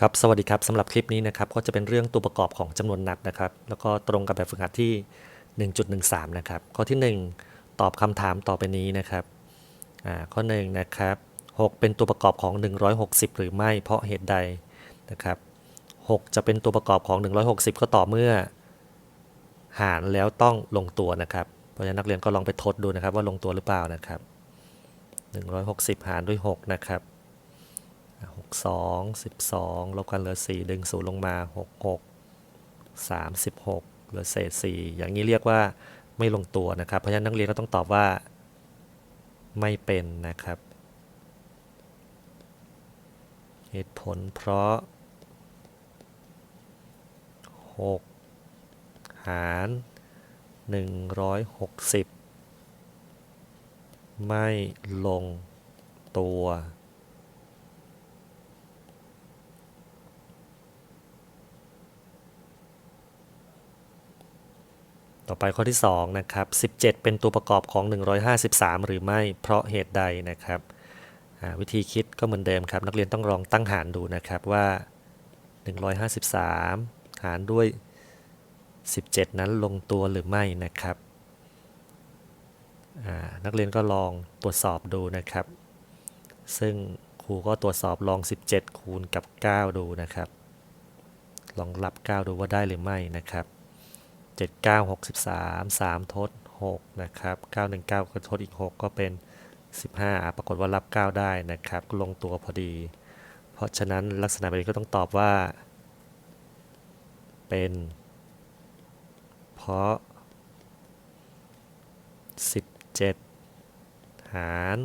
ครับสวัสดีครับสำหรับคลิปนี้นะครับก็จะเป็นเรื่องตัวประกอบของจำนวนนัดนะครับ แล้วก็ตรงกับแบบฝึกหัดที่ 1.13 นะครับ ข้อที่ 1 ตอบคำถามต่อไปนี้นะครับอ่าข้อ1นะครับ6เป็นตัวประกอบของ 160 หรือไม่เพราะเหตุใดนะครับ6จะเป็นตัวประกอบของ 160 ก็ต่อเมื่อ หารแล้วต้องลงตัวนะครับ เพราะฉะนั้นนักเรียนก็ลองไปทดดูนะครับว่าลงตัวหรือเปล่านะครับ 160 หารด้วย 6 นะครับ 6 2 12ลบกันเหลือ4ดึง0ลงมา6 6 36เหลือเศษ4อย่างนี้เรียกว่าไม่ลงตัวนะครับ เพราะฉะนั้นนักเรียนก็ต้องตอบว่าไม่เป็นนะครับ เหตุผลเพราะ 6 หาร 160 ไม่ลงตัว ต่อไปข้อที่2นะครับ17 เป็นตัวประกอบของ 153 หรือไม่เพราะเหตุใดนะครับวิธีคิดก็เหมือนเดิมครับ นักเรียนต้องลองตั้งหารดูนะครับว่า 153 หารด้วย 17 นั้นลงตัวหรือไม่นะครับนักเรียนก็ลองตรวจสอบดูนะครับ ซึ่งครูก็ตรวจสอบลอง 17 คูณกับ 9 ดูนะครับ ลองรับ 9 ดูว่าได้หรือไม่นะครับ 7 9 63 3 ทด 6 นะครับ 9 1 9 ก็ทดอีก 6 ก็เป็น 15 ปรากฏว่ารับ 9 ได้นะครับ ลงตัวพอดี เพราะฉะนั้นลักษณะแบบนี้ก็ต้องตอบว่า เป็น เพราะ 17 หาร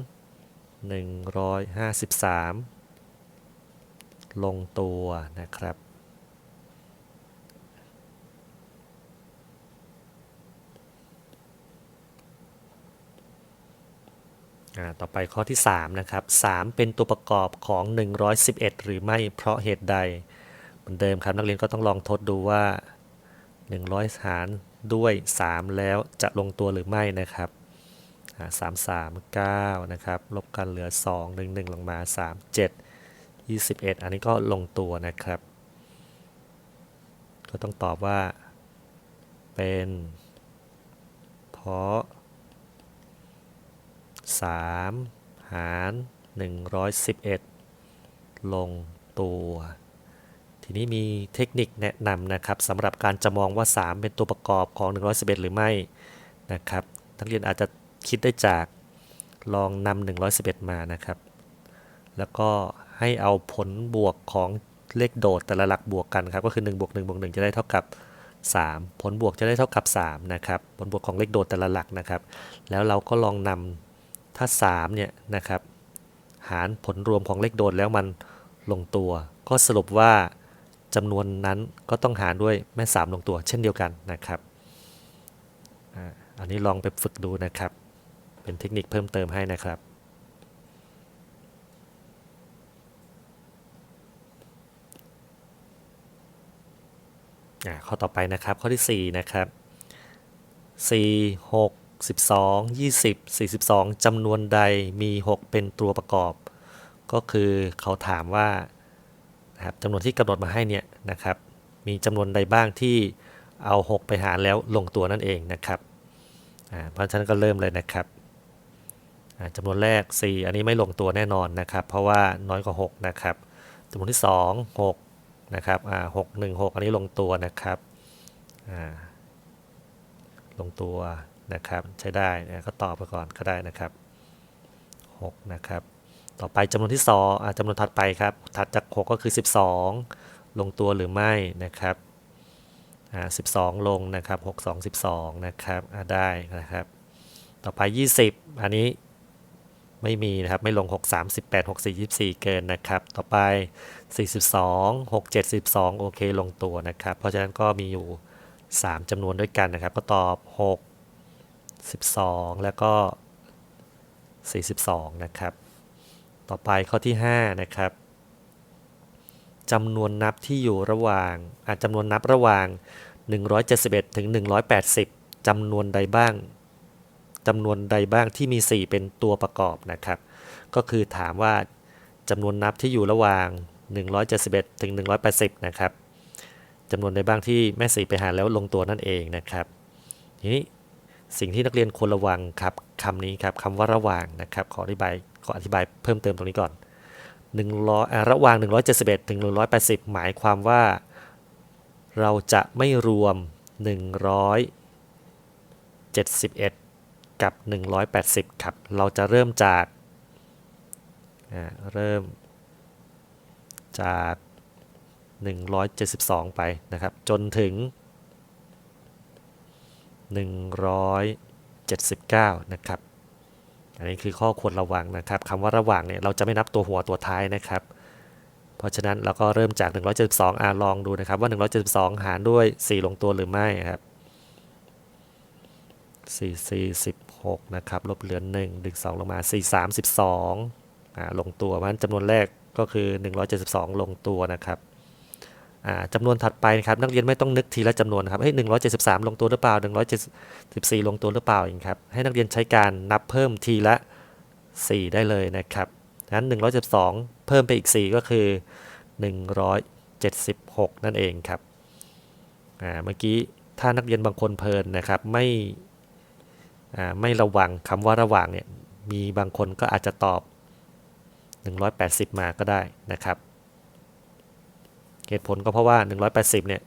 153 ลงตัวนะครับ อ่า ต่อไปข้อที่ 3 นะครับ 3 เป็นตัวประกอบของ 111 หรือไม่เพราะเหตุใด เหมือนเดิมครับนักเรียนก็ต้องลองทดดูว่า 100 หารด้วย 3 แล้วจะลงตัวหรือไม่นะครับอ่า3 3 9นะครับลบกันเหลือ 2 1 1 ลงมา 3 7 21 อันนี้ก็ลงตัวนะครับ ก็ต้องตอบว่าเป็นเพราะ 3 หาร 111 ลงตัว ทีนี้มีเทคนิคแนะนำนะครับสำหรับการจะมองว่า 3 เป็นตัวประกอบของ 111 หรือไม่นะครับนักเรียนอาจจะคิดได้จากลองนำ111 มานะครับ แล้วก็ให้เอาผลบวกของเลขโดดแต่ละหลักบวกกันครับก็คือ1บวก1บวก1จะได้เท่ากับ 3 ผลบวกจะได้เท่ากับ3นะครับผลบวกของเลขโดดแต่ละหลักนะครับ แล้วเราก็ลองนำ ถ้า3เนี่ยนะครับหารผลรวมของเลขโดดแล้วมันลงตัว ก็สรุปว่าจำนวนนั้นก็ต้องหารด้วยแม่ 3 ลงตัว เช่นเดียวกันนะครับอันนี้ลองไปฝึกดูนะครับ เป็นเทคนิคเพิ่มเติมให้นะครับข้อต่อไปนะครับข้อที่ 4 นะครับ 4 6 12 20 42 จำนวนใดมี 6 เป็นตัวประกอบ ก็คือเขาถามว่านะครับจำนวนที่กำหนดมาให้เนี่ยนะครับ มีจำนวนใดบ้างที่เอา 6 ไปหารแล้วลงตัวนั่นเองนะครับเพราะฉะนั้นก็เริ่มเลยนะครับจำนวนแรก 4 อันนี้ไม่ลงตัวแน่นอนนะครับ เพราะว่าน้อยกว่า 6 นะครับจำนวนที่ 2 6 นะครับอ่า6 1 6อันนี้ลงตัวนะครับลงตัว นะครับใช้ได้นะก็ต่อไปก่อนก็ได้นะครับ6นะครับต่อไปจำนวนที่2อ่าจำนวนถัดไปครับถัดจาก 6 ก็คือ 12 ลงตัวหรือไม่นะครับอ่า12 ลงนะครับ6 2 12นะครับอ่าได้นะครับ ต่อไป 20 อันนี้ไม่มีนะครับไม่ลง 6 3 18 6 4 24 เกินนะครับ ต่อไป 42 6 7 12 โอเคลงตัวนะครับ เพราะฉะนั้นก็มีอยู่ 3จำนวนด้วยกันนะครับ ก็ตอบ 6 12 แล้วก็ 42 นะครับ ต่อไปข้อที่ 5 นะครับจำนวนนับที่อยู่ระหว่างอะจำนวนนับระหว่าง 171 ถึง 180จำนวนใดบ้างจำนวนใดบ้างที่มี 4 เป็นตัวประกอบนะครับ ก็คือถามว่าจำนวนนับที่อยู่ระหว่าง 171 ถึง 180 นะครับจำนวนใดบ้างที่แม่สีไปหารแล้วลงตัวนั่นเองนะครับ ทีนี้ สิ่งที่นักเรียนควรระวังครับคำนี้ครับคำว่าระว่างนะครับ ขออธิบายขออธิบายเพิ่มเติมตรงนี้ก่อน100อ่าระหว่าง 171 ถึง 180 หมายความว่า เราจะไม่รวม 171 กับ 180 ครับ เราจะเริ่มจากอ่าเริ่มจาก 172 ไปนะครับ จนถึง 179 นะครับ อันนี้คือข้อควรระวังนะครับคำว่าระหว่างเนี่ยเราจะไม่นับตัวหัวตัวท้ายนะครับ เพราะฉะนั้นเราก็เริ่มจาก 172อ่าลองดูนะครับ ว่า 172 หารด้วย 4 ลงตัวหรือไม่ครับ4 4 16 นะครับ ลบเหลือ 1 ดึง 2 ลงมา 4 3 12อ่าลงตัวเพราะฉะนั้นจำนวนแรกก็คือ 172 ลงตัวนะครับ จำนวนถัดไปนะครับนักเรียนไม่ต้องนึกทีละจำนวนนะครับเฮ้ย173ลงตัวหรือเปล่า174ลงตัวหรือเปล่าอย่างครับให้นักเรียนใช้การนับเพิ่มทีละ4ได้เลยนะครับดังนั้น172เพิ่มไปอีก4ก็คือ176นั่นเองครับอ่าเมื่อกี้ถ้านักเรียนบางคนเพลินนะครับไม่อ่าไม่ระวังคำว่าระหว่างเนี่ยมีบางคนก็อาจจะตอบ 180 มาก็ได้นะครับ เหตุผลก็เพราะว่า 180 เนี่ย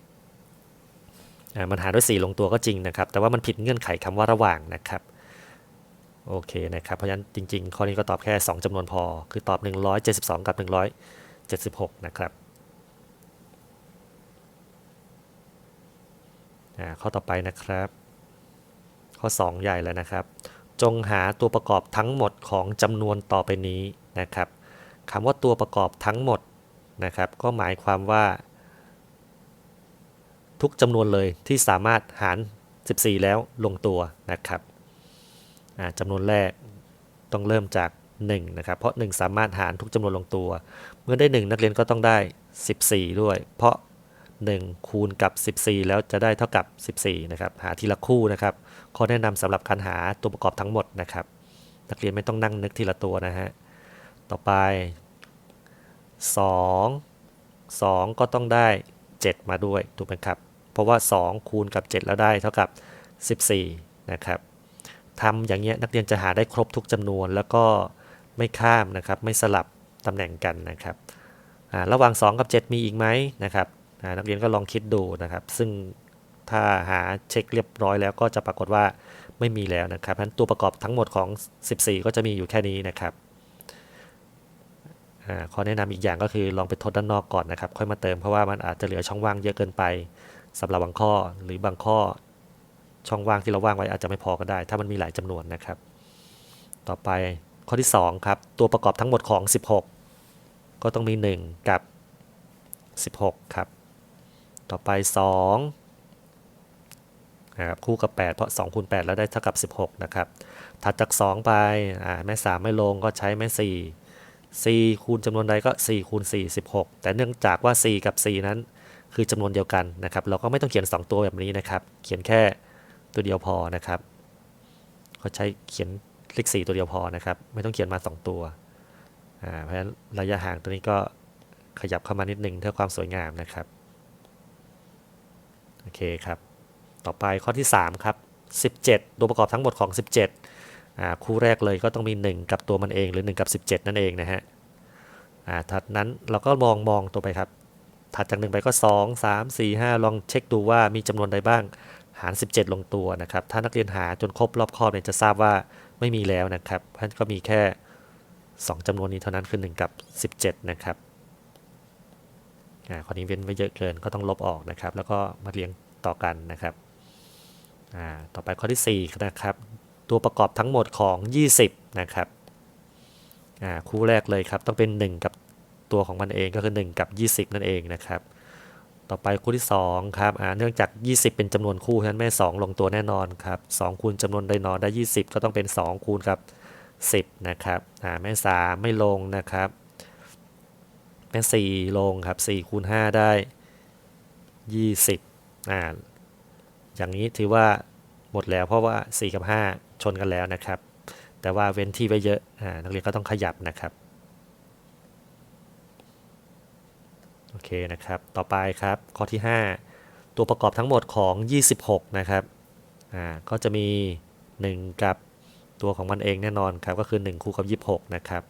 มันหารด้วย 4 ลงตัวก็จริงนะครับ แต่ว่ามันผิดเงื่อนไขคำว่าระหว่างนะครับ โอเคนะครับ เพราะฉะนั้นจริง ๆ ข้อนี้ก็ตอบแค่ 2จำนวนพอ คือตอบ 172 กับ 176 นะครับอ่าข้อต่อไปนะครับ ข้อ 2 ใหญ่แล้วนะครับ จงหาตัวประกอบทั้งหมดของจำนวนต่อไปนี้นะครับคำว่าตัวประกอบทั้งหมด นะครับ ก็หมายความว่า ทุกจำนวนเลยที่สามารถหาร 14 แล้วลงตัวนะครับจำนวนแรกต้องเริ่มจาก1นะครับ เพราะ 1 สามารถหารทุกจำนวนลงตัว เมื่อได้ 1 นักเรียนก็ต้องได้ 14 ด้วย เพราะ 1 คูณกับ 14 แล้วจะได้เท่ากับ 14 นะครับ หาทีละคู่นะครับ ข้อแนะนำสำหรับการหาตัวประกอบทั้งหมดนะครับ นักเรียนไม่ต้องนั่งนึกทีละตัวนะฮะ ต่อไป 2 2 ก็ต้องได้ 7 มาด้วยถูกไหมครับ เพราะว่า 2 คูณกับ 7 แล้วได้เท่ากับ 14 นะครับทำอย่างเงี้ยนักเรียนจะหาได้ครบทุกจำนวนแล้วก็ไม่ข้ามนะครับ ไม่สลับตำแหน่งกันนะครับระหว่าง 2 กับ 7 มีอีกไหมนะครับนักเรียนก็ลองคิดดูนะครับ ซึ่งถ้าหาเช็คเรียบร้อยแล้วก็จะปรากฏว่าไม่มีแล้วนะครับเพราะฉะนั้นตัวประกอบทั้งหมดของ 14 ก็จะมีอยู่แค่นี้นะครับ ข้อแนะนำอีกอย่างก็คือลองไปทดด้านนอกก่อนนะครับ ค่อยมาเติมเพราะว่ามันอาจจะเหลือช่องว่างเยอะเกินไปสำหรับบางข้อหรือบางข้อช่องว่างที่เราว่างไว้อาจจะไม่พอก็ได้ ถ้ามันมีหลายจำนวนนะครับ ต่อไปข้อที่2ครับตัวประกอบทั้งหมดของ 16 ก็ต้องมี 1 กับ 16 ครับ ต่อไป2นะครับคู่กับ 8 เพราะ2คูณ8แล้วได้เท่ากับ 16 นะครับถัดจาก 2 ไปอ่าแม่ 3 ไม่ลงก็ใช้แม่ 4 4คูณจำนวนใดก็ 4 คูณ 4 16 แต่เนื่องจากว่า 4 กับ 4 นั้น คือจำนวนเดียวกันนะครับ เราก็ไม่ต้องเขียน 2 ตัวแบบนี้นะครับ เขียนแค่ตัวเดียวพอนะครับเขาใช้เขียนเลข4ตัวเดียวพอนะครับ ไม่ต้องเขียนมา 2 ตัว เพราะฉะนั้นระยะห่างตัวนี้ก็ขยับเข้ามานิดนึงเพื่อความสวยงามนะครับ โอเคครับ ต่อไปข้อที่ 3 ครับ 17 ตัวประกอบทั้งหมดของ 17 คู่แรกเลยก็ต้องมี 1 กับตัวมันเองหรือ 1 กับ 17 นั่นเองนะฮะถัดนั้นเราก็มองมองตัวไปครับ ถัดจาก 1 ไปก็ 2 3 4 5 ลองเช็คดูว่ามีจำนวนใดบ้างหาร 17 ลงตัวนะครับ ถ้านักเรียนหาจนครบรอบครอบเนี่ยจะทราบว่าไม่มีแล้วนะครับเพรานก็มีแค่ 2จำนวนนี้เท่านั้นคือ 1 กับ 17 นะครับข้อนี้เว้นไว้เยอะเกินก็ต้องลบออกนะครับ แล้วก็มาเรียงต่อกันนะครับต่อไปข้อที่4นะครับ ตัวประกอบทั้งหมดของ 20 นะครับคู่แรกเลยครับต้องเป็น 1 กับตัวของมันเองก็คือ 1 กับ 20 นั่นเองนะครับ ต่อไปคู่ที่2ครับเนื่องจาก 20 เป็นจำนวนคู่ฉะนั้นแม่ 2 ลงตัวแน่นอนครับ2คูณจำนวนใดนอนได้ 20 ก็ต้องเป็น 2 คูณกับ 10 นะครับอ่าแม่ 3 ไม่ลงนะครับ แม่ 4 ลงครับ4คูณ5ได้ 20อ่าอย่างนี้ถือว่าหมดแล้วเพราะว่า 4 กับ 5 ชนกันแล้วนะครับ แต่ว่าเว้นที่ไว้เยอะอ่านักเรียนก็ต้องขยับนะครับโอเคนะครับ ต่อไปครับ ข้อที่ 5 ตัวประกอบทั้งหมดของ 26 นะครับ อ่า ก็จะมี 1 กับตัวของมันเองแน่นอนครับ ก็คือ 1 คู่กับ 26 นะครับ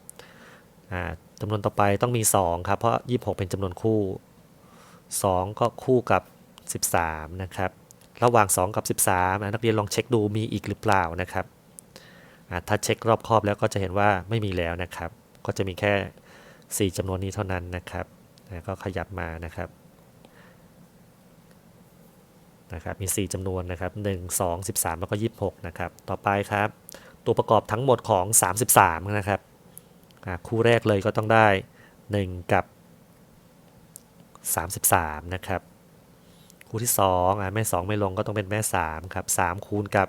อ่าจำนวนต่อไปต้องมี 2 ครับ เพราะ 26 เป็นจำนวนคู่ 2 ก็คู่กับ 13 นะครับ ระหว่าง 2 กับ 13อะนักเรียนลองเช็คดูมีอีกหรือเปล่านะครับ ถ้าเช็ครอบครอบแล้วก็จะเห็นว่าไม่มีแล้วนะครับ ก็จะมีแค่ 4จำนวนนี้เท่านั้นนะครับ ก็ขยับมานะครับนะครับมี 4จำนวนนะครับ 1 2 13 แล้วก็ 26 นะครับ ต่อไปครับ ตัวประกอบทั้งหมดของ 33 นะครับคู่แรกเลยก็ต้องได้ 1 กับ 33 นะครับ คู่ที่2อ่าแม่ 2 ไม่ลงก็ต้องเป็นแม่3ครับ3คูณกับ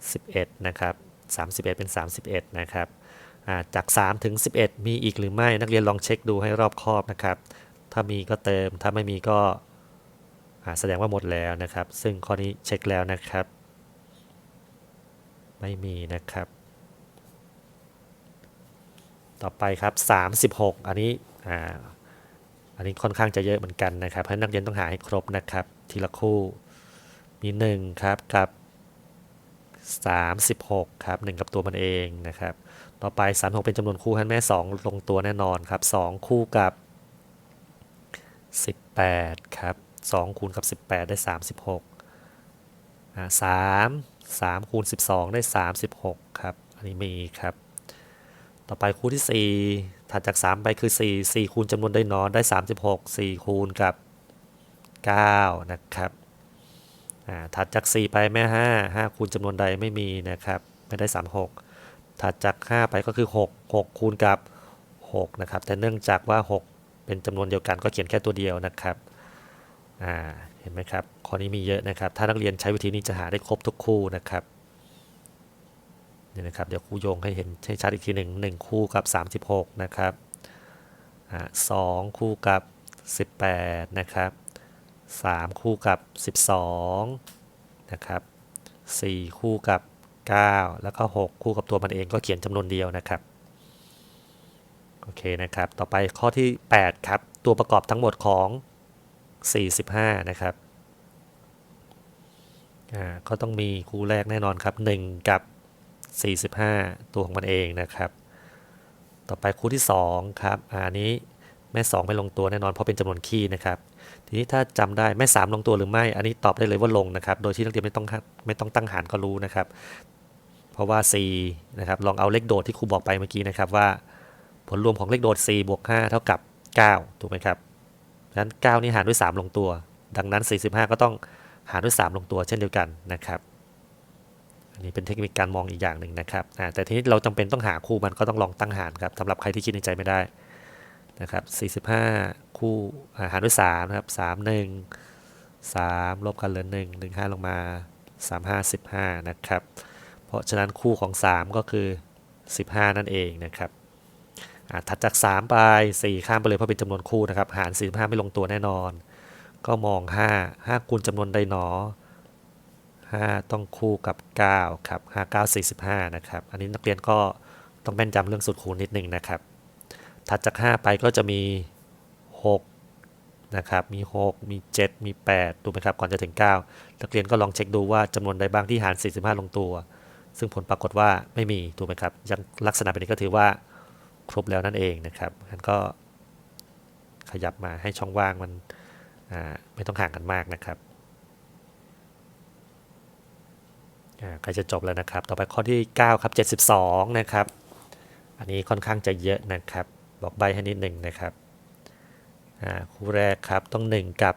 11นะครับ31 เป็น 31นะครับอ่าจาก 3 ถึง 11 มีอีกหรือไม่นักเรียนลองเช็คดูให้รอบคอบนะครับ ถ้ามีก็เติมถ้าไม่มีก็อ่าแสดงว่าหมดแล้วนะครับ ซึ่งข้อนี้เช็คแล้วนะครับ ไม่มีนะครับ ต่อไปครับ 36 อันนี้อ่า อันนี้ค่อนข้างจะเยอะเหมือนกันนะครับเพราะฉะนั้นนักเรียนต้องหาให้ครบนะครับ ทีละคู่ มี1ครับกับ36ครับ1กับตัวมันเองนะครับ ต่อไป 36 เป็นจำนวนคู่ให้แม่ 2 ลงตัวแน่นอนครับ 2 คู่กับ 18 ครับ 2 คูณกับ 18 ได้ 36อ่า3 3คูณ12 ได้ 36 ครับ อันนี้มีครับ ต่อไปคู่ที่4 ถัดจาก 3 ไปคือ 4 4 คูณจำนวนด้นอนได้ 36 4 คูณกับ 9 นะครับถัดจาก 4 ไปแม่ 5 5 คูณจำนวนใดไม่มีนะครับ ไม่ได้ 36 ถัดจาก 5 ไปก็คือ 6 6 คูณกับ 6 นะครับ แต่เนื่องจากว่า 6 เป็นจำนวนเดียวกันก็เขียนแค่ตัวเดียวนะครับเห็นไหมครับ ข้อนี้มีเยอะนะครับ ถ้านักเรียนใช้วิธีนี้จะหาได้ครบทุกคู่นะครับ นี่นะครับเดี๋ยวครูโยงให้เห็นให้ชัดอีกทีหนึ่งหนึ่งคู่กับ 36 นะครับอ่าสองคู่กับ 18 นะครับ 3 คู่กับ 12 นะครับ 4 คู่กับ 9 แล้วก็ 6 คู่กับตัวมันเองก็เขียนจำนวนเดียวนะครับโอเคนะครับ ต่อไปข้อที่ 8 ครับ ตัวประกอบทั้งหมดของ 45 นะครับอ่าก็ต้องมีคู่แรกแน่นอนครับ 1 กับ 45 ตัวของมันเองนะครับ ต่อไปคู่ที่ 2 ครับอันนี้แม่ 2 ไม่ลงตัวแน่นอนเพราะเป็นจำนวนคี่นะครับ ทีนี้ถ้าจำได้แม่ 3 ลงตัวหรือไม่ อันนี้ตอบได้เลยว่าลงนะครับ โดยที่นักเรียนไม่ต้องไม่ต้องตั้งหารก็รู้นะครับ เพราะว่า c นะครับลองเอาเลขโดดที่ครูบอกไปเมื่อกี้นะครับว่า ผลรวมของเลขโดด c บวก 5 เท่ากับ 9 ถูกไหมครับดังนั้น 9 นี่หารด้วย 3 ลงตัว ดังนั้น 45 ก็ต้องหารด้วย 3 ลงตัวเช่นเดียวกันนะครับ อันนี้เป็นเทคนิคการมองอีกอย่างหนึ่งนะครับแต่ทีนี้เราจำเป็นต้องหาคู่มันก็ต้องลองตั้งหารครับสำหรับใครที่คิดในใจไม่ได้นะครับ 45 คู่หารด้วย3นะครับ 3 1 3 ลบกันเหลือ1 1 5 ลงมา 3 5 15 นะครับ เพราะฉะนั้นคู่ของ 3 ก็คือ 15 นั่นเองนะครับถัดจาก 3 ไป 4 ข้ามไปเลยเพราะเป็นจำนวนคู่นะครับ หาร 45 ไม่ลงตัวแน่นอน ก็มอง 5 5คูณจำนวนใดหนอ 5 ต้องคู่กับ 9 ครับ 5 9 45 นะครับ อันนี้นักเรียนก็ต้องแม่นจำเรื่องสูตรคูณนิดนึงนะครับ ถัดจาก 5 ไปก็จะมี 6 นะครับ มี 6 มี 7 มี8ถูไหมครับ ก่อนจะถึง 9 นักเรียนก็ลองเช็คดูว่าจำนวนใดบ้างที่หาร 45 ลงตัว ซึ่งผลปรากฏว่าไม่มี ถูกไหมครับ ยังลักษณะแบบนี้ก็ถือว่าครบแล้วนั่นเองนะครับงั้นก็ขยับมาให้ช่องว่างมันไม่ต้องห่างกันมากนะครับ อ่า ใกล้จะจบแล้วนะครับ ต่อไปข้อที่ 9 ครับ 72 นะครับ อันนี้ค่อนข้างจะเยอะนะครับ บอกใบให้นิดหนึ่งนะครับคู่แรกครับต้อง 1 กับ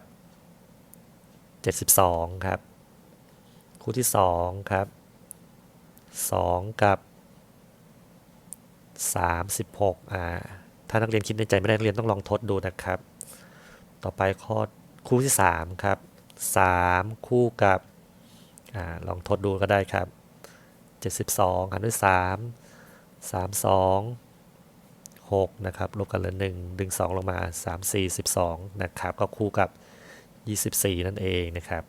72 ครับ คู่ที่ 2 ครับ 2 กับ 36อ่าถ้านักเรียนคิดในใจไม่ได้นักเรียนต้องลองทดดูนะครับ ต่อไปข้อคู่ที่ 3 ครับ 3 คู่กับ อลองทดดูก็ได้ครับ 72หารด้วย 3 32 6นะครับลบกันเหลือ1ดึง 2 ลงมา 3 4 12นะครับก็คู่กับ 24 นั่นเองนะครับ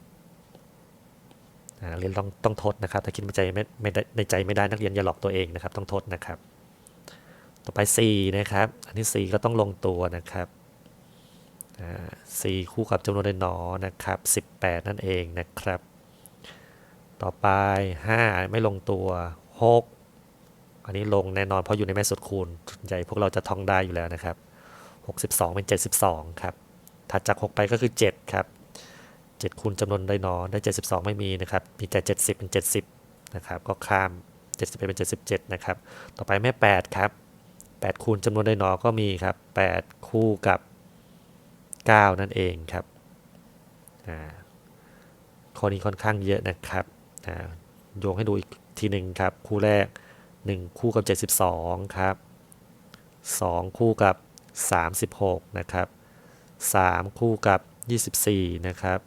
เรียนต้องต้องทดนะครับ ถ้าคิดในใจไม่ไม่ได้ในใจไม่ได้นักเรียนอย่าหลอกตัวเองนะครับ ต้องทดนะครับ ต่อไป 4 นะครับ อันที่ 4 ก็ต้องลงตัวนะครับอ่า4คู่กับจำนวนไดโนนะครับ 18 นั่นเองนะครับ ต่อไป 5 ไม่ลงตัว 6 อันนี้ลงแน่นอนเพราะอยู่ในแม่สุดคูณส่วนใหญ่พวกเราจะท่องได้อยู่แล้วนะครับ 62 เป็น 72 ครับ ถัดจาก 6 ไปก็คือ 7 ครับ 7 คูณจำนวนไดโนได้ 72 ไม่มีนะครับ มีแต่ 70 เป็น 70 นะครับ ก็ข้าม 71 เป็น 77 นะครับ ต่อไปแม่ 8 ครับ 8 คูณจำนวนไดโนก็มีครับ 8 คู่กับ 9 นั่นเองครับ อ่าข้อนี้ค่อนข้างเยอะนะครับ อ่าโยงให้ดูอีกทีหนึ่งครับ คู่แรก 1 คู่กับ 72 ครับ 2 คู่กับ 36 นะครับ 3 คู่กับ 24 นะครับ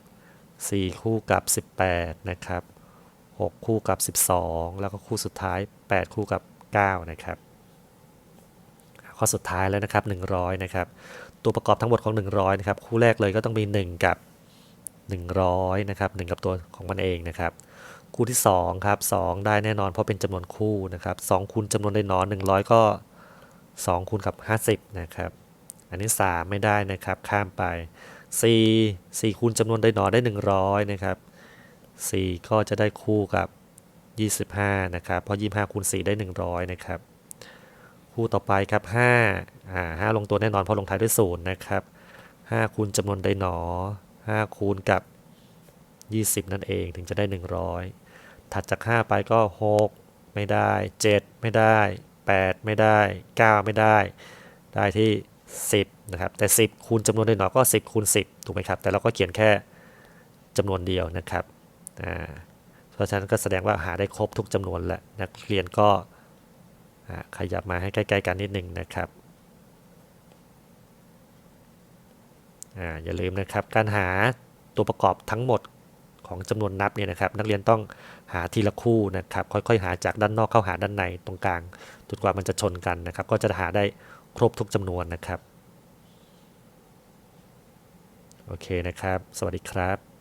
4 คู่กับ 18 นะครับ 6 คู่กับ 12 แล้วก็คู่สุดท้าย 8 คู่กับ 9 นะครับข้อสุดท้ายแล้วนะครับ 100 นะครับ ตัวประกอบทั้งหมดของ 100 นะครับ คู่แรกเลยก็ต้องมี 1 กับ 100 นะครับ 1 กับตัวของมันเองนะครับ คู่ที่2ครับ2ได้แน่นอนเพราะเป็นจำนวนคู่นะครับ2คูณจำนวนไดโน100 ก็ 2 คูณกับ 50 นะครับ อันนี้ 3 ไม่ได้นะครับ ข้ามไป 4 4 คูณจำนวนไดโนได้ 100 นะครับ 4 ก็จะได้คู่กับ 25 นะครับ เพราะ 25 คูณ 4 ได้ 100 นะครับ คู่ต่อไปครับ 5 อ่า 5 ลงตัวแน่นอนเพราะลงท้ายด้วย 0 นะครับ 5 คูณจำนวนไดโน5คูณกับ 20 นั่นเองถึงจะได้ 100 ถัดจาก 5 ไปก็ 6 ไม่ได้ 7 ไม่ได้ 8 ไม่ได้ 9 ไม่ได้ ได้ที่ 10 นะครับ แต่ 10 คูณจำนวนไดโนก็ 10 คูณ 10 ถูกไหมครับ แต่เราก็เขียนแค่จำนวนเดียวนะครับ อ่า เพราะฉะนั้นก็แสดงว่าหาได้ครบทุกจำนวนแหล้วนักเรียนก็ขยับมาให้ใกล้ๆกันนิดนึงนะครับอ่าอย่าลืมนะครับ การหาตัวประกอบทั้งหมดของจำนวนนับเนี่ยนะครับ นักเรียนต้อง หาทีละคู่นะครับ ค่อยๆ หาจากด้านนอกเข้าหาด้านในตรงกลางจนกว่ามันจะชนกันนะครับ ก็จะหาได้ครบทุกจำนวนนะครับ โอเคนะครับ สวัสดีครับ